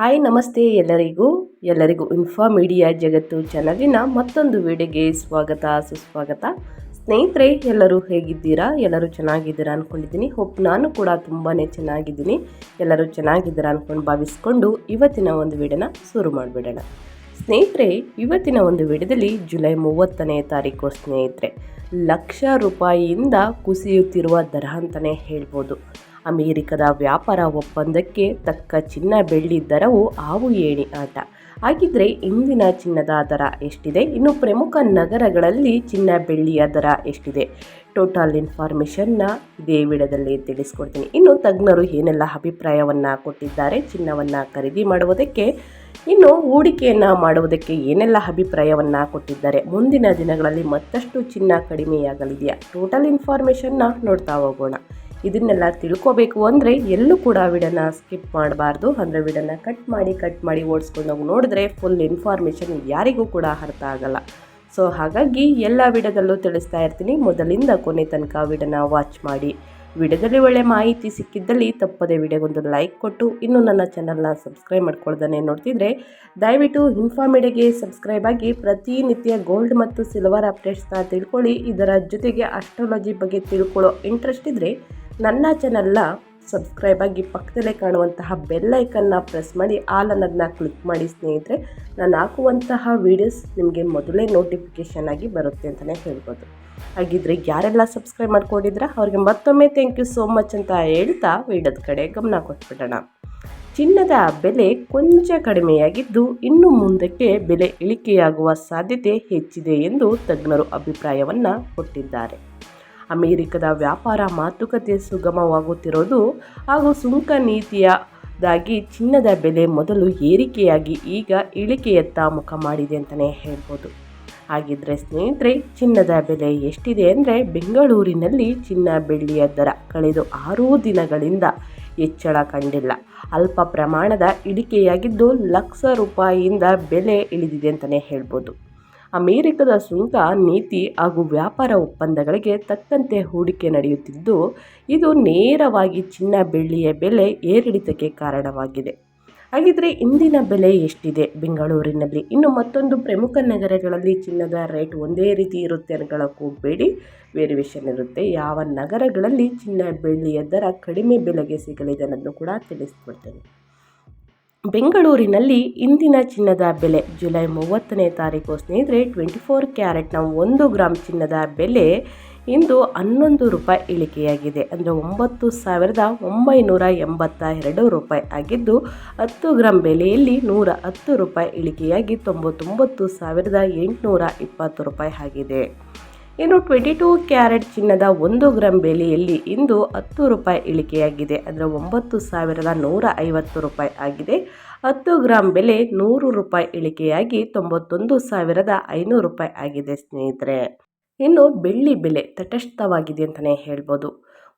Hi, ನಮಸ್ತೆ ಎಲ್ಲರಿಗೂ. ಎಲ್ಲರಿಗೂ ಇನ್ಫಾ ಮೀಡಿಯಾ ಜಗತ್ತು ಚಾನಲಿನ ಮತ್ತೊಂದು ವಿಡಿಯೋಗೆ ಸ್ವಾಗತ, ಸುಸ್ವಾಗತ. ಸ್ನೇಹಿತರೆ, ಎಲ್ಲರೂ ಹೇಗಿದ್ದೀರಾ? ಎಲ್ಲರೂ ಚೆನ್ನಾಗಿದ್ದೀರಾ ಅಂದ್ಕೊಂಡಿದ್ದೀನಿ ಹೋಪ್ ನಾನು ಕೂಡ ತುಂಬಾ ಚೆನ್ನಾಗಿದ್ದೀನಿ. ಎಲ್ಲರೂ ಚೆನ್ನಾಗಿದ್ದೀರಾ ಅಂದ್ಕೊಂಡು ಭಾವಿಸ್ಕೊಂಡು ಇವತ್ತಿನ ಒಂದು ವಿಡಿಯೋನ ಶುರು ಮಾಡಿಬಿಡೋಣ. ಸ್ನೇಹಿತರೆ, ಇವತ್ತಿನ ಒಂದು ವಿಡಿಯೋದಲ್ಲಿ ಜುಲೈ ಮೂವತ್ತನೇ ತಾರೀಕು ಸ್ನೇಹಿತರೆ. ಲಕ್ಷ ರೂಪಾಯಿಯಿಂದ ಕುಸಿಯುತ್ತಿರುವ ದರ ಅಂತಲೇ ಹೇಳ್ಬೋದು. ಅಮೆರಿಕದ ವ್ಯಾಪಾರ ಒಪ್ಪಂದಕ್ಕೆ ತಕ್ಕ ಚಿನ್ನ ಬೆಳ್ಳಿ ದರವು ಹಾವು ಏಣಿ ಆಟ. ಹಾಗಿದ್ರೆ ಇಂದಿನ ಚಿನ್ನದ ದರ ಎಷ್ಟಿದೆ? ಇನ್ನು ಪ್ರಮುಖ ನಗರಗಳಲ್ಲಿ ಚಿನ್ನ ಬೆಳ್ಳಿಯ ದರ ಎಷ್ಟಿದೆ? ಟೋಟಲ್ ಇನ್ಫಾರ್ಮೇಷನ್ನ ಇದೇ ವಿಡಿಯೋದಲ್ಲಿ ತಿಳಿಸ್ಕೊಡ್ತೀನಿ. ಇನ್ನು ತಜ್ಞರು ಏನೆಲ್ಲ ಅಭಿಪ್ರಾಯವನ್ನು ಕೊಟ್ಟಿದ್ದಾರೆ, ಚಿನ್ನವನ್ನು ಖರೀದಿ ಮಾಡುವುದಕ್ಕೆ? ಇನ್ನು ಹೂಡಿಕೆಯನ್ನು ಮಾಡುವುದಕ್ಕೆ ಏನೆಲ್ಲ ಅಭಿಪ್ರಾಯವನ್ನು ಕೊಟ್ಟಿದ್ದಾರೆ? ಮುಂದಿನ ದಿನಗಳಲ್ಲಿ ಮತ್ತಷ್ಟು ಚಿನ್ನ ಕಡಿಮೆಯಾಗಲಿದೆಯಾ? ಟೋಟಲ್ ಇನ್ಫಾರ್ಮೇಷನ್ನ ನೋಡ್ತಾ ಹೋಗೋಣ. ಇದನ್ನೆಲ್ಲ ತಿಳ್ಕೊಬೇಕು ಅಂದರೆ ಎಲ್ಲೂ ಕೂಡ ವಿಡನ್ನ ಸ್ಕಿಪ್ ಮಾಡಬಾರ್ದು. ಅಂದರೆ ವಿಡನ್ನ ಕಟ್ ಮಾಡಿ ಕಟ್ ಮಾಡಿ ಓಡಿಸ್ಕೊಂಡು ಹೋಗಿ ನೋಡಿದ್ರೆ ಫುಲ್ ಇನ್ಫಾರ್ಮೇಷನ್ ಯಾರಿಗೂ ಕೂಡ ಅರ್ಥ ಆಗಲ್ಲ. ಸೊ ಹಾಗಾಗಿ ಎಲ್ಲ ವಿಡದಲ್ಲೂ ತಿಳಿಸ್ತಾ ಇರ್ತೀನಿ. ಮೊದಲಿಂದ ಕೊನೆ ತನಕ ವಿಡನ್ನ ವಾಚ್ ಮಾಡಿ. ವಿಡಿಯೋದಲ್ಲಿ ಒಳ್ಳೆ ಮಾಹಿತಿ ಸಿಕ್ಕಿದ್ದಲ್ಲಿ ತಪ್ಪದೆ ವಿಡಿಯೋಗೊಂದು ಲೈಕ್ ಕೊಟ್ಟು, ಇನ್ನೂ ನನ್ನ ಚಾನಲ್ನ ಸಬ್ಸ್ಕ್ರೈಬ್ ಮಾಡ್ಕೊಳ್ದೇ ನೋಡ್ತಿದ್ರೆ ದಯವಿಟ್ಟು ಇನ್ಫಾರ್ಮೇಡಿಯಾಗೆ ಸಬ್ಸ್ಕ್ರೈಬ್ ಆಗಿ ಪ್ರತಿನಿತ್ಯ ಗೋಲ್ಡ್ ಮತ್ತು ಸಿಲ್ವರ್ ಅಪ್ಡೇಟ್ಸ್ನ ತಿಳ್ಕೊಳ್ಳಿ. ಇದರ ಜೊತೆಗೆ ಅಸ್ಟ್ರಾಲಜಿ ಬಗ್ಗೆ ತಿಳ್ಕೊಳ್ಳೋ ಇಂಟ್ರೆಸ್ಟ್ ಇದ್ದರೆ ನನ್ನ ಚಾನಲ್ನ ಸಬ್ಸ್ಕ್ರೈಬ್ ಆಗಿ ಪಕ್ಕದಲ್ಲೇ ಕಾಣುವಂತಹ ಬೆಲ್ಲೈಕನ್ನ ಪ್ರೆಸ್ ಮಾಡಿ ಆಲ್ ಅನ್ನೋದನ್ನ ಕ್ಲಿಕ್ ಮಾಡಿ ಸ್ನೇಹಿತರೆ. ನಾನು ಹಾಕುವಂತಹ ವೀಡಿಯೋಸ್ ನಿಮಗೆ ಮೊದಲೇ ನೋಟಿಫಿಕೇಷನ್ ಆಗಿ ಬರುತ್ತೆ ಅಂತಲೇ ಹೇಳ್ಬೋದು. ಹಾಗಿದ್ರೆ ಯಾರೆಲ್ಲ ಸಬ್ಸ್ಕ್ರೈಬ್ ಮಾಡ್ಕೊಂಡಿದ್ರ ಅವ್ರಿಗೆ ಮತ್ತೊಮ್ಮೆ ಥ್ಯಾಂಕ್ ಯು ಸೋ ಮಚ್ ಅಂತ ಹೇಳ್ತಾ ವಿಡಿಯೋದ ಕಡೆ ಗಮನ ಕೊಟ್ಬಿಡೋಣ. ಚಿನ್ನದ ಬೆಲೆ ಕೊಂಚ ಕಡಿಮೆಯಾಗಿದ್ದು ಇನ್ನು ಮುಂದಕ್ಕೆ ಬೆಲೆ ಇಳಿಕೆಯಾಗುವ ಸಾಧ್ಯತೆ ಹೆಚ್ಚಿದೆ ಎಂದು ತಜ್ಞರು ಅಭಿಪ್ರಾಯವನ್ನು ಕೊಟ್ಟಿದ್ದಾರೆ. ಅಮೆರಿಕದ ವ್ಯಾಪಾರ ಮಾತುಕತೆ ಸುಗಮವಾಗುತ್ತಿರೋದು ಹಾಗೂ ಸುಂಕ ನೀತಿಯದಾಗಿ ಚಿನ್ನದ ಬೆಲೆ ಮೊದಲು ಏರಿಕೆಯಾಗಿ ಈಗ ಇಳಿಕೆಯತ್ತ ಮುಖ ಮಾಡಿದೆ ಅಂತಲೇ ಹೇಳ್ಬೋದು. ಹಾಗಿದ್ರೆ ಸ್ನೇಹಿತರೆ, ಚಿನ್ನದ ಬೆಲೆ ಎಷ್ಟಿದೆ ಅಂದರೆ ಬೆಂಗಳೂರಿನಲ್ಲಿ ಚಿನ್ನ ಬೆಳ್ಳಿಯ ದರ ಕಳೆದು ಆರು ದಿನಗಳಿಂದ ಹೆಚ್ಚಳ ಕಂಡಿಲ್ಲ. ಅಲ್ಪ ಪ್ರಮಾಣದ ಇಳಿಕೆಯಾಗಿದ್ದು ಲಕ್ಷ ರೂಪಾಯಿಯಿಂದ ಬೆಲೆ ಇಳಿದಿದೆ ಅಂತಲೇ ಹೇಳ್ಬೋದು. ಅಮೆರಿಕದ ಸುಂಕ ನೀತಿ ಹಾಗೂ ವ್ಯಾಪಾರ ಒಪ್ಪಂದಗಳಿಗೆ ತಕ್ಕಂತೆ ಹೂಡಿಕೆ ನಡೆಯುತ್ತಿದ್ದು, ಇದು ನೇರವಾಗಿ ಚಿನ್ನ ಬೆಳ್ಳಿಯ ಬೆಲೆ ಏರಿಳಿತಕ್ಕೆ ಕಾರಣವಾಗಿದೆ. ಹಾಗಿದ್ರೆ ಇಂದಿನ ಬೆಲೆ ಎಷ್ಟಿದೆ? ಬೆಂಗಳೂರಿನಲ್ಲಿ ಇನ್ನು ಮತ್ತೊಂದು ಪ್ರಮುಖ ನಗರಗಳಲ್ಲಿ ಚಿನ್ನದ ರೇಟ್ ಒಂದೇ ರೀತಿ ಇರುತ್ತೆ ಅನ್ಕೊಳ್ಳೋಕೆ ವೇರಿಯೇಷನ್ ಇರುತ್ತೆ. ಯಾವ ನಗರಗಳಲ್ಲಿ ಚಿನ್ನ ಬೆಳ್ಳಿಯ ದರ ಕಡಿಮೆ ಬೆಲೆಗೆ ಸಿಗಲಿದೆ ಅನ್ನೋದನ್ನು ಕೂಡ ತಿಳಿಸ್ಕೊಡ್ತೇನೆ. ಬೆಂಗಳೂರಿನಲ್ಲಿ ಇಂದಿನ ಚಿನ್ನದ ಬೆಲೆ ಜುಲೈ ಮೂವತ್ತನೇ ತಾರೀಕು ಸ್ನೇಹಿತರೆ ಟ್ವೆಂಟಿ ಫೋರ್ ಕ್ಯಾರೆಟ್ನ ಒಂದು ಗ್ರಾಮ್ ಚಿನ್ನದ ಬೆಲೆ ಇಂದು ಹನ್ನೊಂದು ರೂಪಾಯಿ ಇಳಿಕೆಯಾಗಿದೆ. ಅಂದರೆ ಒಂಬತ್ತು ಸಾವಿರದ ಒಂಬೈನೂರ ಎಂಬತ್ತ ಎರಡು ರೂಪಾಯಿ ಆಗಿದ್ದು, ಹತ್ತು ಗ್ರಾಮ್ ಬೆಲೆಯಲ್ಲಿ ನೂರ ಹತ್ತು ರೂಪಾಯಿ ಇಳಿಕೆಯಾಗಿ ತೊಂಬತ್ತೊಂಬತ್ತು ಸಾವಿರದ ಎಂಟುನೂರ ಇಪ್ಪತ್ತು ರೂಪಾಯಿ ಆಗಿದೆ. ಇನ್ನು ಟ್ವೆಂಟಿ ಟೂ ಕ್ಯಾರೆಟ್ ಚಿನ್ನದ ಒಂದು ಗ್ರಾಮ್ ಬೆಲೆಯಲ್ಲಿ ಇಂದು ಹತ್ತು ರೂಪಾಯಿ ಇಳಿಕೆಯಾಗಿದೆ. ಅಂದರೆ ಒಂಬತ್ತು ಸಾವಿರದ ನೂರ ಐವತ್ತು ರೂಪಾಯಿ ಆಗಿದೆ. ಹತ್ತು ಗ್ರಾಮ್ ಬೆಲೆ ನೂರು ರೂಪಾಯಿ ಇಳಿಕೆಯಾಗಿ ತೊಂಬತ್ತೊಂದು ಸಾವಿರದ ಐನೂರು ರೂಪಾಯಿ ಆಗಿದೆ ಸ್ನೇಹಿತರೆ. ಇನ್ನು ಬೆಳ್ಳಿ ಬೆಲೆ ತಟಸ್ಥವಾಗಿದೆ ಅಂತಲೇ ಹೇಳ್ಬೋದು.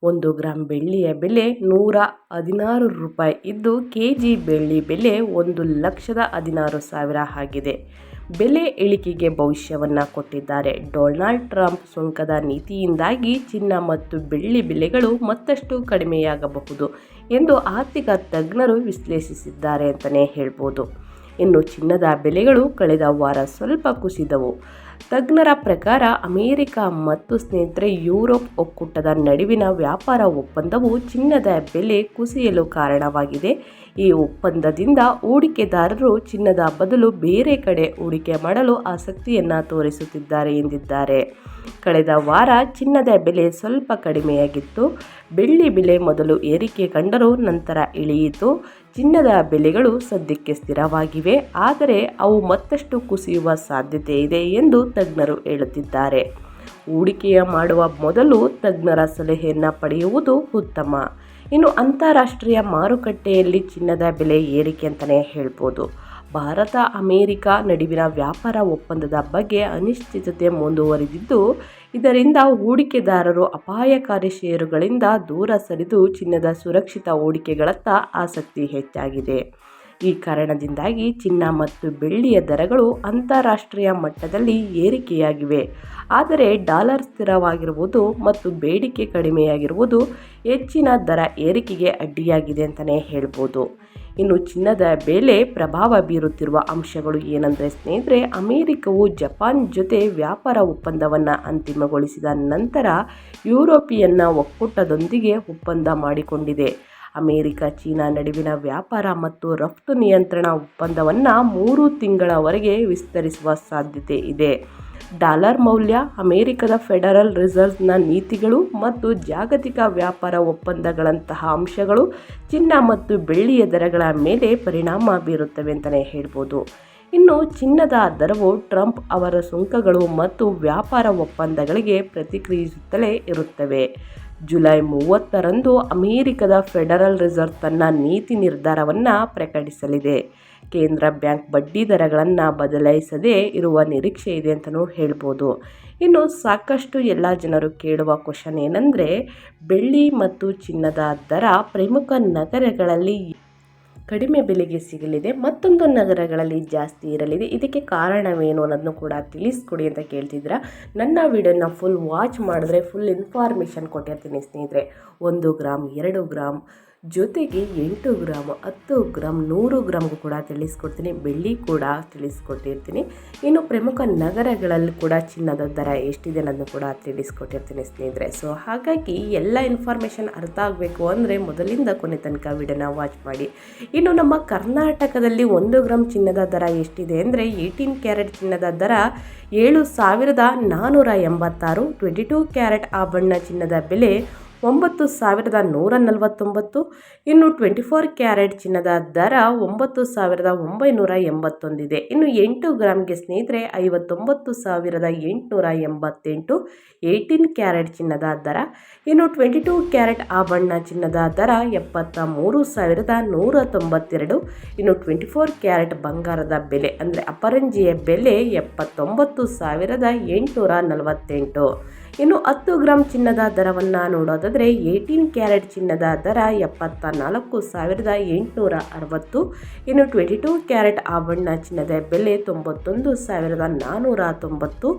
ಒಂದು ಗ್ರಾಮ್ ಬೆಳ್ಳಿಯ ಬೆಲೆ ನೂರ ಹದಿನಾರು ರೂಪಾಯಿ. ಇದ್ದು ಕೆ ಜಿ ಬೆಳ್ಳಿ ಬೆಲೆ ಒಂದು ಲಕ್ಷದ ಹದಿನಾರು ಸಾವಿರ ಆಗಿದೆ. ಬೆಲೆ ಇಳಿಕೆಗೆ ಭವಿಷ್ಯವನ್ನು ಕೊಟ್ಟಿದ್ದಾರೆ. ಡೊನಾಲ್ಡ್ ಟ್ರಂಪ್ ಸುಂಕದ ನೀತಿಯಿಂದಾಗಿ ಚಿನ್ನ ಮತ್ತು ಬೆಳ್ಳಿ ಬೆಲೆಗಳು ಮತ್ತಷ್ಟು ಕಡಿಮೆಯಾಗಬಹುದು ಎಂದು ಆರ್ಥಿಕ ತಜ್ಞರು ವಿಶ್ಲೇಷಿಸಿದ್ದಾರೆ ಅಂತಲೇ ಹೇಳ್ಬೋದು. ಇನ್ನು ಚಿನ್ನದ ಬೆಲೆಗಳು ಕಳೆದ ವಾರ ಸ್ವಲ್ಪ ಕುಸಿದವು. ತಜ್ಞರ ಪ್ರಕಾರ, ಅಮೆರಿಕ ಮತ್ತು ಸ್ನೇಹಿತರೆ, ಯುರೋಪ್ ಒಕ್ಕೂಟದ ನಡುವಿನ ವ್ಯಾಪಾರ ಒಪ್ಪಂದವು ಚಿನ್ನದ ಬೆಲೆ ಕುಸಿಯಲು ಕಾರಣವಾಗಿದೆ. ಈ ಒಪ್ಪಂದದಿಂದ ಹೂಡಿಕೆದಾರರು ಚಿನ್ನದ ಬದಲು ಬೇರೆ ಕಡೆ ಹೂಡಿಕೆ ಮಾಡಲು ಆಸಕ್ತಿಯನ್ನು ತೋರಿಸುತ್ತಿದ್ದಾರೆ ಎಂದಿದ್ದಾರೆ. ಕಳೆದ ವಾರ ಚಿನ್ನದ ಬೆಲೆ ಸ್ವಲ್ಪ ಕಡಿಮೆಯಾಗಿತ್ತು. ಬೆಳ್ಳಿ ಬೆಲೆ ಮೊದಲು ಏರಿಕೆ ಕಂಡರೂ ನಂತರ ಇಳಿಯಿತು. ಚಿನ್ನದ ಬೆಲೆಗಳು ಸದ್ಯಕ್ಕೆ ಸ್ಥಿರವಾಗಿವೆ. ಆದರೆ ಅವು ಮತ್ತಷ್ಟು ಕುಸಿಯುವ ಸಾಧ್ಯತೆ ಇದೆ ಎಂದು ತಜ್ಞರು ಹೇಳುತ್ತಿದ್ದಾರೆ. ಹೂಡಿಕೆಯ ಮಾಡುವ ಮೊದಲು ತಜ್ಞರ ಸಲಹೆಯನ್ನು ಪಡೆಯುವುದು ಉತ್ತಮ. ಇನ್ನು ಅಂತಾರಾಷ್ಟ್ರೀಯ ಮಾರುಕಟ್ಟೆಯಲ್ಲಿ ಚಿನ್ನದ ಬೆಲೆ ಏರಿಕೆ ಅಂತಲೇ ಹೇಳ್ಬೋದು. ಭಾರತ, ಅಮೇರಿಕ ನಡುವಿನ ವ್ಯಾಪಾರ ಒಪ್ಪಂದದ ಬಗ್ಗೆ ಅನಿಶ್ಚಿತತೆ ಮುಂದುವರಿದಿದ್ದು, ಇದರಿಂದ ಹೂಡಿಕೆದಾರರು ಅಪಾಯಕಾರಿ ಷೇರುಗಳಿಂದ ದೂರ ಸರಿದು ಚಿನ್ನದ ಸುರಕ್ಷಿತ ಹೂಡಿಕೆಗಳತ್ತ ಆಸಕ್ತಿ ಹೆಚ್ಚಾಗಿದೆ. ಈ ಕಾರಣದಿಂದಾಗಿ ಚಿನ್ನ ಮತ್ತು ಬೆಳ್ಳಿಯ ದರಗಳು ಅಂತಾರಾಷ್ಟ್ರೀಯ ಮಟ್ಟದಲ್ಲಿ ಏರಿಕೆಯಾಗಿವೆ. ಆದರೆ ಡಾಲರ್ ಸ್ಥಿರವಾಗಿರುವುದು ಮತ್ತು ಬೇಡಿಕೆ ಕಡಿಮೆಯಾಗಿರುವುದು ಹೆಚ್ಚಿನ ದರ ಏರಿಕೆಗೆ ಅಡ್ಡಿಯಾಗಿದೆ ಅಂತಲೇ ಹೇಳ್ಬೋದು. ಇನ್ನು ಚಿನ್ನದ ಬೆಲೆ ಪ್ರಭಾವ ಬೀರುತ್ತಿರುವ ಅಂಶಗಳು ಏನಂದರೆ ಸ್ನೇಹಿತರೆ, ಅಮೆರಿಕವು ಜಪಾನ್ ಜೊತೆ ವ್ಯಾಪಾರ ಒಪ್ಪಂದವನ್ನು ಅಂತಿಮಗೊಳಿಸಿದ ನಂತರ ಯುರೋಪಿಯನ್ನ ಒಕ್ಕೂಟದೊಂದಿಗೆ ಒಪ್ಪಂದ ಮಾಡಿಕೊಂಡಿದೆ. ಅಮೆರಿಕ, ಚೀನಾ ನಡುವಿನ ವ್ಯಾಪಾರ ಮತ್ತು ರಫ್ತು ನಿಯಂತ್ರಣ ಒಪ್ಪಂದವನ್ನು ಮೂರು ತಿಂಗಳವರೆಗೆ ವಿಸ್ತರಿಸುವ ಸಾಧ್ಯತೆ ಇದೆ. ಡಾಲರ್ ಮೌಲ್ಯ, ಅಮೆರಿಕದ ಫೆಡರಲ್ ರಿಸರ್ವ್ನ ನೀತಿಗಳು ಮತ್ತು ಜಾಗತಿಕ ವ್ಯಾಪಾರ ಒಪ್ಪಂದಗಳಂತಹ ಅಂಶಗಳು ಚಿನ್ನ ಮತ್ತು ಬೆಳ್ಳಿಯ ದರಗಳ ಮೇಲೆ ಪರಿಣಾಮ ಬೀರುತ್ತವೆ ಅಂತಲೇ ಹೇಳ್ಬೋದು. ಇನ್ನು ಚಿನ್ನದ ದರವು ಟ್ರಂಪ್ ಅವರ ಸುಂಕಗಳು ಮತ್ತು ವ್ಯಾಪಾರ ಒಪ್ಪಂದಗಳಿಗೆ ಪ್ರತಿಕ್ರಿಯಿಸುತ್ತಲೇ ಇರುತ್ತವೆ. ಜುಲೈ ಮೂವತ್ತರಂದು ಅಮೆರಿಕದ ಫೆಡರಲ್ ರಿಸರ್ವ್ ತನ್ನ ನೀತಿ ನಿರ್ಧಾರವನ್ನು ಪ್ರಕಟಿಸಲಿದೆ. ಕೇಂದ್ರ ಬ್ಯಾಂಕ್ ಬಡ್ಡಿ ದರಗಳನ್ನು ಬದಲಾಯಿಸದೇ ಇರುವ ನಿರೀಕ್ಷೆ ಇದೆ ಅಂತಲೂ ಹೇಳ್ಬೋದು. ಇನ್ನು ಸಾಕಷ್ಟು ಎಲ್ಲ ಜನರು ಕೇಳುವ ಕ್ವಶನ್ ಏನಂದರೆ, ಬೆಳ್ಳಿ ಮತ್ತು ಚಿನ್ನದ ದರ ಪ್ರಮುಖ ನಗರಗಳಲ್ಲಿ ಕಡಿಮೆ ಬೆಲೆಗೆ ಸಿಗಲಿದೆ. ಮತ್ತೊಂದು ನಗರಗಳಲ್ಲಿ ಜಾಸ್ತಿ ಇರಲಿದೆ. ಇದಕ್ಕೆ ಕಾರಣವೇನು ಅನ್ನೋದನ್ನು ಕೂಡ ತಿಳಿಸ್ಕೊಡಿ ಅಂತ ಕೇಳ್ತಿದ್ರ ನನ್ನ ವಿಡಿಯೋನ ಫುಲ್ ವಾಚ್ ಮಾಡಿದ್ರೆ ಫುಲ್ ಇನ್ಫಾರ್ಮೇಷನ್ ಕೊಟ್ಟಿರ್ತೀನಿ ಸ್ನೇಹಿತರೆ. ಒಂದು ಗ್ರಾಮ್ ಎರಡು ಗ್ರಾಮ್ ಜೊತೆಗೆ ಎಂಟು ಗ್ರಾಮ್ ಹತ್ತು ಗ್ರಾಮ್ ನೂರು ಗ್ರಾಮ್ಗೂ ಕೂಡ ತಿಳಿಸ್ಕೊಡ್ತೀನಿ. ಬೆಳ್ಳಿ ಕೂಡ ತಿಳಿಸ್ಕೊಟ್ಟಿರ್ತೀನಿ. ಇನ್ನು ಪ್ರಮುಖ ನಗರಗಳಲ್ಲಿ ಕೂಡ ಚಿನ್ನದ ದರ ಎಷ್ಟಿದೆ ಅನ್ನೋದನ್ನು ಕೂಡ ತಿಳಿಸ್ಕೊಟ್ಟಿರ್ತೀನಿ ಸ್ನೇಹಿತರೆ. ಸೊ ಹಾಗಾಗಿ ಎಲ್ಲ ಇನ್ಫಾರ್ಮೇಷನ್ ಅರ್ಥ ಆಗಬೇಕು ಅಂದರೆ ಮೊದಲಿಂದ ಕೊನೆ ತನಕ ವಿಡಿಯೋನ ವಾಚ್ ಮಾಡಿ. ಇನ್ನು ನಮ್ಮ ಕರ್ನಾಟಕದಲ್ಲಿ ಒಂದು ಗ್ರಾಮ್ ಚಿನ್ನದ ದರ ಎಷ್ಟಿದೆ ಅಂದರೆ ಏಯ್ಟೀನ್ ಕ್ಯಾರೆಟ್ ಚಿನ್ನದ ದರ ಏಳು ಸಾವಿರದ ನಾನ್ನೂರ ಎಂಬತ್ತಾರು ಟ್ವೆಂಟಿ ಟೂ ಕ್ಯಾರೆಟ್ ಆಭರಣ ಚಿನ್ನದ ಬೆಲೆ ಒಂಬತ್ತು ಸಾವಿರದ ನೂರ ನಲವತ್ತೊಂಬತ್ತು, ಇನ್ನು ಟ್ವೆಂಟಿ ಫೋರ್ ಕ್ಯಾರೆಟ್ ಚಿನ್ನದ ದರ ಒಂಬತ್ತು ಸಾವಿರದ ಒಂಬೈನೂರ ಎಂಬತ್ತೊಂದಿದೆ. ಇನ್ನು ಎಂಟು ಗ್ರಾಮ್ಗೆ ಸ್ನೇಹಿತರೆ, ಐವತ್ತೊಂಬತ್ತು ಸಾವಿರದ ಎಂಟುನೂರ ಎಂಬತ್ತೆಂಟು ಏಯ್ಟೀನ್ ಕ್ಯಾರೆಟ್ ಚಿನ್ನದ ದರ, ಇನ್ನು ಟ್ವೆಂಟಿ ಟೂ ಕ್ಯಾರೆಟ್ ಆಭರಣ ಚಿನ್ನದ ದರ ಎಪ್ಪತ್ತ ಮೂರು ಸಾವಿರದ ನೂರ ತೊಂಬತ್ತೆರಡು, ಇನ್ನು ಟ್ವೆಂಟಿ ಫೋರ್ ಕ್ಯಾರೆಟ್ ಬಂಗಾರದ ಬೆಲೆ, ಅಂದರೆ ಅಪರಂಜಿಯ ಬೆಲೆ ಎಪ್ಪತ್ತೊಂಬತ್ತು ಸಾವಿರದ ಎಂಟುನೂರ ನಲವತ್ತೆಂಟು. ಇನ್ನು ಹತ್ತು ಗ್ರಾಮ್ ಚಿನ್ನದ ದರವನ್ನು ನೋಡೋದಾದರೆ ಏಯ್ಟೀನ್ ಕ್ಯಾರೆಟ್ ಚಿನ್ನದ ದರ ಎಪ್ಪತ್ತ ನಾಲ್ಕು ಸಾವಿರದ ಎಂಟುನೂರ ಅರವತ್ತು. ಇನ್ನು ಟ್ವೆಂಟಿ ಟೂ ಕ್ಯಾರೆಟ್ ಆಭರಣ ಚಿನ್ನದ ಬೆಲೆ ತೊಂಬತ್ತೊಂದು ಸಾವಿರದ ನಾನ್ನೂರ ತೊಂಬತ್ತು.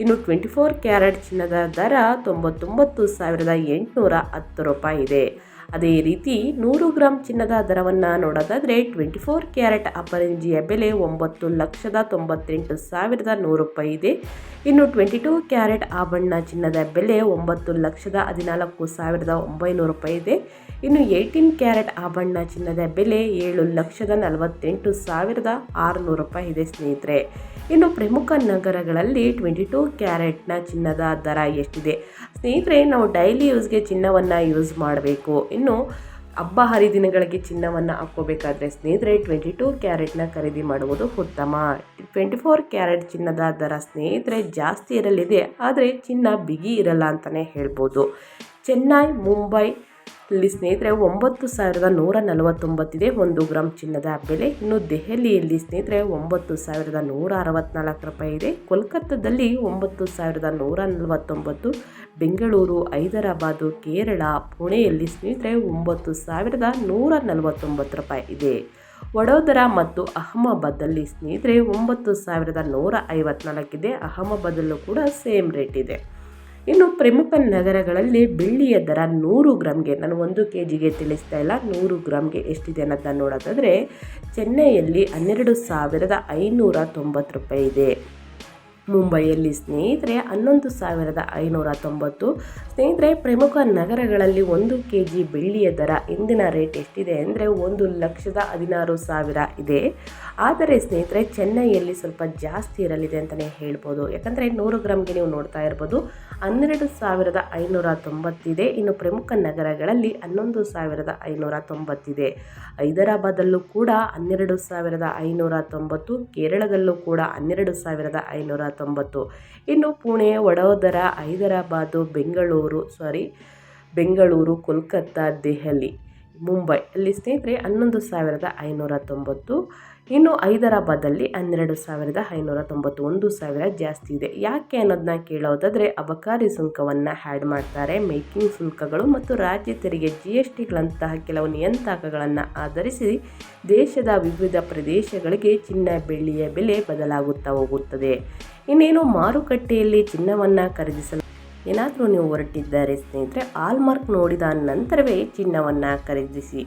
ಇನ್ನು ಟ್ವೆಂಟಿ ಫೋರ್ ಕ್ಯಾರೆಟ್ ಚಿನ್ನದ ದರ ತೊಂಬತ್ತೊಂಬತ್ತು ಸಾವಿರದ ಎಂಟುನೂರ ಹತ್ತು ರೂಪಾಯಿ ಇದೆ. ಅದೇ ರೀತಿ ನೂರು ಗ್ರಾಂ ಚಿನ್ನದ ದರವನ್ನು ನೋಡೋದಾದರೆ ಟ್ವೆಂಟಿ ಫೋರ್ ಕ್ಯಾರೆಟ್ ಅಪರಂಜಿಯ ಬೆಲೆ ಒಂಬತ್ತು ಲಕ್ಷದ ತೊಂಬತ್ತೆಂಟು ಸಾವಿರದ ನೂರು ರೂಪಾಯಿ ಇದೆ. ಇನ್ನು ಟ್ವೆಂಟಿ ಟೂ ಕ್ಯಾರೆಟ್ ಆಭರಣ ಚಿನ್ನದ ಬೆಲೆ ಒಂಬತ್ತು ಲಕ್ಷದ ಹದಿನಾಲ್ಕು ಸಾವಿರದ ಒಂಬೈನೂರು ರೂಪಾಯಿ ಇದೆ. ಇನ್ನು ಏಯ್ಟೀನ್ ಕ್ಯಾರೆಟ್ ಆಭರಣ ಚಿನ್ನದ ಬೆಲೆ ಏಳು ಲಕ್ಷದ ನಲವತ್ತೆಂಟು ಸಾವಿರದ ಆರುನೂರು ರೂಪಾಯಿ ಇದೆ ಸ್ನೇಹಿತರೆ. ಇನ್ನು ಪ್ರಮುಖ ನಗರಗಳಲ್ಲಿ ಟ್ವೆಂಟಿ ಟೂ ಕ್ಯಾರೆಟ್ನ ಚಿನ್ನದ ದರ ಎಷ್ಟಿದೆ? ಸ್ನೇಹಿತರೆ, ನಾವು ಡೈಲಿ ಯೂಸ್ಗೆ ಚಿನ್ನವನ್ನು ಯೂಸ್ ಮಾಡಬೇಕು. ಇನ್ನು ಹಬ್ಬ ಹರಿದಿನಗಳಿಗೆ ಚಿನ್ನವನ್ನು ಹಾಕ್ಕೋಬೇಕಾದ್ರೆ ಸ್ನೇಹಿತರೆ ಟ್ವೆಂಟಿ ಟೂ ಕ್ಯಾರೆಟ್ನ ಖರೀದಿ ಮಾಡುವುದು ಉತ್ತಮ. ಟ್ವೆಂಟಿ ಫೋರ್ ಕ್ಯಾರೆಟ್ ಚಿನ್ನದ ದರ ಸ್ನೇಹಿತರೆ, ಜಾಸ್ತಿ ಇರಲಿದೆ, ಆದರೆ ಚಿನ್ನ ಬಿಗಿ ಇರಲ್ಲ ಅಂತಲೇ ಹೇಳ್ಬೋದು. ಚೆನ್ನೈ, ಮುಂಬೈ ಇಲ್ಲಿ ಸ್ನೇಹಿತರೆ, ಒಂಬತ್ತು ಸಾವಿರದ ನೂರ ನಲವತ್ತೊಂಬತ್ತಿದೆ ಒಂದು ಗ್ರಾಮ್ ಚಿನ್ನದ ಬೆಲೆ. ಇನ್ನು ದೆಹಲಿಯಲ್ಲಿ ಸ್ನೇಹಿತರೆ, ಒಂಬತ್ತು ಸಾವಿರದ ನೂರ ಅರವತ್ನಾಲ್ಕು ರೂಪಾಯಿ ಇದೆ. ಕೋಲ್ಕತ್ತಾದಲ್ಲಿ ಒಂಬತ್ತು ಸಾವಿರದ ನೂರ ನಲವತ್ತೊಂಬತ್ತು, ಬೆಂಗಳೂರು, ಹೈದರಾಬಾದು, ಕೇರಳ, ಪುಣೆಯಲ್ಲಿ ಸ್ನೇಹಿತರೆ, ಒಂಬತ್ತು ಸಾವಿರದ ನೂರ ನಲವತ್ತೊಂಬತ್ತು ರೂಪಾಯಿ ಇದೆ. ವಡೋದರ ಮತ್ತು ಅಹಮದಾಬಾದಲ್ಲಿ ಸ್ನೇಹಿತರೆ, ಒಂಬತ್ತು ಸಾವಿರದ ನೂರ ಐವತ್ನಾಲ್ಕಿದೆ ಅಹಮದಾಬಾದಲ್ಲೂ ಕೂಡ ಸೇಮ್ ರೇಟ್ ಇದೆ. ಇನ್ನು ಪ್ರಮುಖ ನಗರಗಳಲ್ಲಿ ಬೆಳ್ಳಿಯ ದರ ನೂರು ಗ್ರಾಮ್ಗೆ, ನಾನು ಒಂದು ಕೆ ಜಿಗೆ ತಿಳಿಸ್ತಾ ಇಲ್ಲ, ನೂರು ಗ್ರಾಮ್ಗೆ ಎಷ್ಟಿದೆ ಅನ್ನೋದನ್ನು ನೋಡೋದಾದರೆ, ಚೆನ್ನೈಯಲ್ಲಿ ಹನ್ನೆರಡು ಸಾವಿರದ ಐನೂರ ತೊಂಬತ್ತು ರೂಪಾಯಿ ಇದೆ. ಮುಂಬೈಯಲ್ಲಿ ಸ್ನೇಹಿತರೆ ಹನ್ನೊಂದು ಸಾವಿರದ ಐನೂರ ತೊಂಬತ್ತು. ಸ್ನೇಹಿತರೆ ಪ್ರಮುಖ ನಗರಗಳಲ್ಲಿ ಒಂದು ಕೆ ಜಿ ಬೆಳ್ಳಿಯ ದರ ಇಂದಿನ ರೇಟ್ ಎಷ್ಟಿದೆ ಅಂದರೆ ಒಂದು ಲಕ್ಷದ ಹದಿನಾರು ಸಾವಿರ ಇದೆ. ಆದರೆ ಸ್ನೇಹಿತರೆ ಚೆನ್ನೈಯಲ್ಲಿ ಸ್ವಲ್ಪ ಜಾಸ್ತಿ ಇರಲಿದೆ ಅಂತಲೇ ಹೇಳ್ಬೋದು. ಯಾಕಂದರೆ ನೂರು ಗ್ರಾಮ್ಗೆ ನೀವು ನೋಡ್ತಾ ಇರ್ಬೋದು ಹನ್ನೆರಡು ಸಾವಿರದ ಐನೂರ ತೊಂಬತ್ತಿದೆ. ಇನ್ನು ಪ್ರಮುಖ ನಗರಗಳಲ್ಲಿ ಹನ್ನೊಂದು ಸಾವಿರದ ಐನೂರ ತೊಂಬತ್ತಿದೆ. ಹೈದರಾಬಾದಲ್ಲೂ ಕೂಡ ಹನ್ನೆರಡು ಸಾವಿರದ ಐನೂರ ತೊಂಬತ್ತು, ಕೇರಳದಲ್ಲೂ ಕೂಡ ಹನ್ನೆರಡು ಸಾವಿರದ ಐನೂರ ತೊಂಬತ್ತು ಇನ್ನು ಪುಣೆ ವಡೋದರ ಹೈದರಾಬಾದು ಬೆಂಗಳೂರು ಸಾರಿ ಬೆಂಗಳೂರು ಕೋಲ್ಕತ್ತಾ ದೆಹಲಿ. ಮುಂಬೈ. ಅಲ್ಲಿ ಸ್ನೇಹಿತರೆ, ಹನ್ನೊಂದು ಸಾವಿರದ ಐನೂರ ತೊಂಬತ್ತು. ಇನ್ನು ಹೈದರಾಬಾದಲ್ಲಿ ಹನ್ನೆರಡು ಸಾವಿರದ ಐನೂರ ತೊಂಬತ್ತು. ಒಂದು ಸಾವಿರ ಜಾಸ್ತಿ ಇದೆ. ಯಾಕೆ ಅನ್ನೋದನ್ನ ಕೇಳೋದಾದರೆ, ಅಬಕಾರಿ ಸುಂಕವನ್ನು ಆ್ಯಡ್ ಮಾಡ್ತಾರೆ. ಮೇಕಿಂಗ್ ಶುಲ್ಕಗಳು ಮತ್ತು ರಾಜ್ಯ ತೆರಿಗೆ ಜಿ ಎಸ್ ಟಿಗಳಂತಹ ಕೆಲವು ನಿಯಂತ್ರಕಗಳನ್ನು ಆಧರಿಸಿ ದೇಶದ ವಿವಿಧ ಪ್ರದೇಶಗಳಿಗೆ ಚಿನ್ನ ಬೆಳ್ಳಿಯ ಬೆಲೆ ಬದಲಾಗುತ್ತಾ ಹೋಗುತ್ತದೆ. ಇನ್ನೇನು ಮಾರುಕಟ್ಟೆಯಲ್ಲಿ ಚಿನ್ನವನ್ನು ಖರೀದಿಸಲು ಏನಾದರೂ ನೀವು ಹೊರಟಿದ್ದಾರೆ ಸ್ನೇಹಿತರೆ ಆಲ್ಮಾರ್ಕ್ ನೋಡಿದ ನಂತರವೇ ಚಿನ್ನವನ್ನು ಖರೀದಿಸಿ.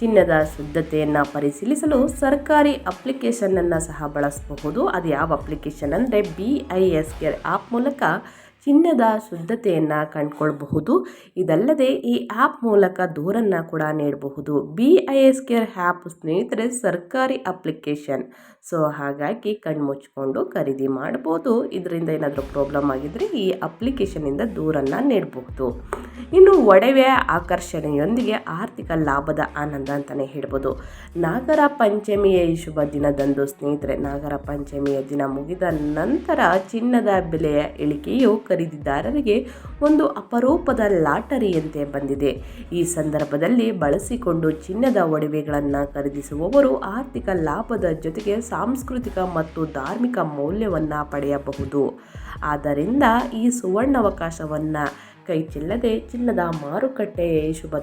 ಚಿನ್ನದ ಶುದ್ಧತೆಯನ್ನು ಪರಿಶೀಲಿಸಲು ಸರ್ಕಾರಿ ಅಪ್ಲಿಕೇಶನನ್ನು ಸಹ ಬಳಸಬಹುದು. ಅದು ಯಾವ ಅಪ್ಲಿಕೇಶನ್ ಅಂದರೆ B I S care app ಮೂಲಕ ಚಿನ್ನದ ಶುದ್ಧತೆಯನ್ನು ಕಂಡುಕೊಳ್ಬಹುದು. ಇದಲ್ಲದೆ ಈ ಆ್ಯಪ್ ಮೂಲಕ ದೂರನ್ನು ಕೂಡ ನೀಡಬಹುದು. B I S care app ಸ್ನೇಹಿತರೆ, ಸರ್ಕಾರಿ ಅಪ್ಲಿಕೇಶನ್. ಸೊ, ಹಾಗಾಗಿ ಕಣ್ಣು ಮುಚ್ಕೊಂಡು ಖರೀದಿ ಮಾಡ್ಬೋದು. ಇದರಿಂದ ಏನಾದರೂ ಪ್ರಾಬ್ಲಮ್ ಆಗಿದ್ದರೆ ಈ ಅಪ್ಲಿಕೇಶನಿಂದ ದೂರನ್ನು ನೀಡಬಹುದು. ಇನ್ನು ಒಡವೆ ಆಕರ್ಷಣೆಯೊಂದಿಗೆ ಆರ್ಥಿಕ ಲಾಭದ ಆನಂದ ಅಂತಲೇ ಹೇಳ್ಬೋದು. ನಾಗರ ಪಂಚಮಿಯ ಶುಭ ದಿನದಂದು ಸ್ನೇಹಿತರೆ, ನಾಗರ ಪಂಚಮಿಯ ದಿನ ಮುಗಿದ ನಂತರ ಚಿನ್ನದ ಬೆಲೆಯ ಇಳಿಕೆಯು ಖರೀದಿದಾರರಿಗೆ ಒಂದು ಅಪರೂಪದ ಲಾಟರಿಯಂತೆ ಬಂದಿದೆ. ಈ ಸಂದರ್ಭದಲ್ಲಿ ಬಳಸಿಕೊಂಡು ಚಿನ್ನದ ಒಡವೆಗಳನ್ನು ಖರೀದಿಸುವವರು ಆರ್ಥಿಕ ಲಾಭದ ಜೊತೆಗೆ ಸಾಂಸ್ಕೃತಿಕ ಮತ್ತು ಧಾರ್ಮಿಕ ಮೌಲ್ಯವನ್ನು ಪಡೆಯಬಹುದು. ಆದ್ದರಿಂದ ಈ ಸುವರ್ಣಾವಕಾಶವನ್ನು ಕೈ ಚಿಲ್ಲದೆ ಚಿನ್ನದ ಮಾರುಕಟ್ಟೆಯ ಶುಭ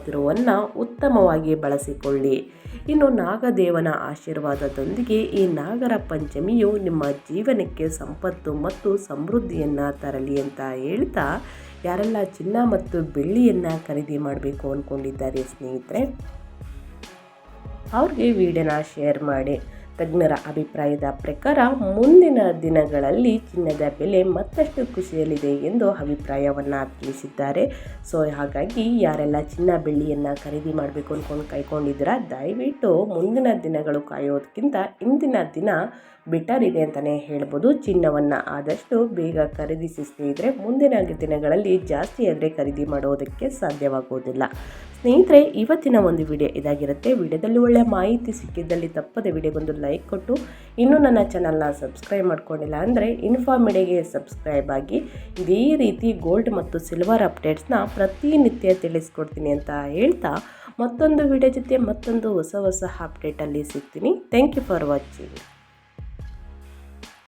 ಉತ್ತಮವಾಗಿ ಬಳಸಿಕೊಳ್ಳಿ. ಇನ್ನು ನಾಗದೇವನ ಆಶೀರ್ವಾದದೊಂದಿಗೆ ಈ ನಾಗರ ಪಂಚಮಿಯು ನಿಮ್ಮ ಜೀವನಕ್ಕೆ ಸಂಪತ್ತು ಮತ್ತು ಸಮೃದ್ಧಿಯನ್ನು ತರಲಿ ಅಂತ ಹೇಳ್ತಾ ಯಾರೆಲ್ಲ ಚಿನ್ನ ಮತ್ತು ಬೆಳ್ಳಿಯನ್ನು ಖರೀದಿ ಮಾಡಬೇಕು ಅಂದ್ಕೊಂಡಿದ್ದಾರೆ ಸ್ನೇಹಿತರೆ, ಅವ್ರಿಗೆ ವಿಡಿಯೋನ ಶೇರ್ ಮಾಡಿ. ತಜ್ಞರ ಅಭಿಪ್ರಾಯದ ಪ್ರಕಾರ ಮುಂದಿನ ದಿನಗಳಲ್ಲಿ ಚಿನ್ನದ ಬೆಲೆ ಮತ್ತಷ್ಟು ಖುಷಿಯಲ್ಲಿದೆ ಎಂದು ಅಭಿಪ್ರಾಯವನ್ನು ತಿಳಿಸಿದ್ದಾರೆ. ಸೊ, ಹಾಗಾಗಿ ಯಾರೆಲ್ಲ ಚಿನ್ನ ಬೆಳ್ಳಿಯನ್ನು ಖರೀದಿ ಮಾಡಬೇಕು ಅಂದ್ಕೊಂಡು ಕೈಕೊಂಡಿದ್ದೀರಾ, ದಯವಿಟ್ಟು ಮುಂದಿನ ದಿನಗಳು ಕಾಯೋದಕ್ಕಿಂತ ಇಂದಿನ ದಿನ ಬೆಟರ್ ಇದೆ ಅಂತಲೇ ಹೇಳ್ಬೋದು. ಚಿನ್ನವನ್ನು ಆದಷ್ಟು ಬೇಗ ಖರೀದಿಸಿ ಸ್ನೇಹಿತರೆ, ಮುಂದಿನ ದಿನಗಳಲ್ಲಿ ಜಾಸ್ತಿ ಆದರೆ ಖರೀದಿ ಮಾಡೋದಕ್ಕೆ ಸಾಧ್ಯವಾಗುವುದಿಲ್ಲ ಸ್ನೇಹಿತರೆ, ಇವತ್ತಿನ ಒಂದು ವಿಡಿಯೋ ಇದಾಗಿರುತ್ತೆ. ವಿಡಿಯೋದಲ್ಲಿ ಒಳ್ಳೆಯ ಮಾಹಿತಿ ಸಿಕ್ಕಿದ್ದಲ್ಲಿ ತಪ್ಪದೆ ವಿಡಿಯೋಗೊಂದು ಲೈಕ್ ಕೊಟ್ಟು, ಇನ್ನೂ ನನ್ನ ಚಾನಲ್ನ ಸಬ್ಸ್ಕ್ರೈಬ್ ಮಾಡ್ಕೊಂಡಿಲ್ಲ ಅಂದರೆ ಇನ್ಫಾರ್ಮಿಡಿಗೆ ಸಬ್ಸ್ಕ್ರೈಬ್ ಆಗಿ, ಇದೇ ರೀತಿ ಗೋಲ್ಡ್ ಮತ್ತು ಸಿಲ್ವರ್ ಅಪ್ಡೇಟ್ಸ್ನ ಪ್ರತಿನಿತ್ಯ ತಿಳಿಸ್ಕೊಡ್ತೀನಿ ಅಂತ ಹೇಳ್ತಾ ಮತ್ತೊಂದು ವಿಡಿಯೋ ಜೊತೆ ಮತ್ತೊಂದು ಹೊಸ ಹೊಸ ಅಪ್ಡೇಟಲ್ಲಿ ಸಿಗ್ತೀನಿ. Thank you for watching